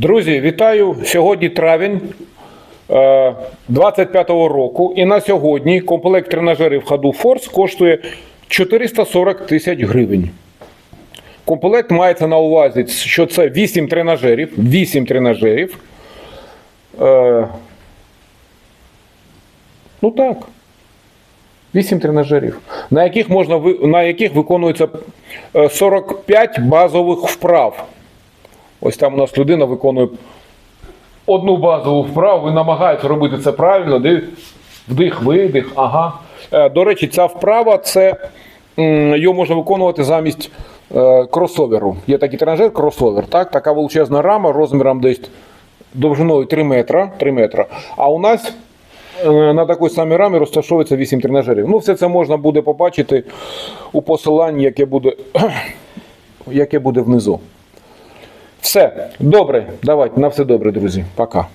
Друзі, вітаю! Сьогодні травень е, 25-го року. І на сьогодні комплект тренажерів ходу Форс коштує 440 тисяч гривень. Комплект мається на увазі, що це 8 тренажерів. 8 тренажерів. Е, ну так. 8 тренажерів, на яких можна на яких виконується е, 45 базових вправ. Ось там у нас людина виконує одну базову вправу і намагається робити це правильно. Вдих, видих. Ага. Е, До речі, ця вправа це її можна виконувати замість е, кросоверу. Є такий тренажер кросовер. Так? Така величезна рама розміром десь довжиною 3 метра. 3 метра. А у нас е, на такій самій рамі розташовується 8 тренажерів. Ну, все це можна буде побачити у посиланні, яке буде, яке буде внизу. Все, добре. Давайте, на все добре, друзі. Пока.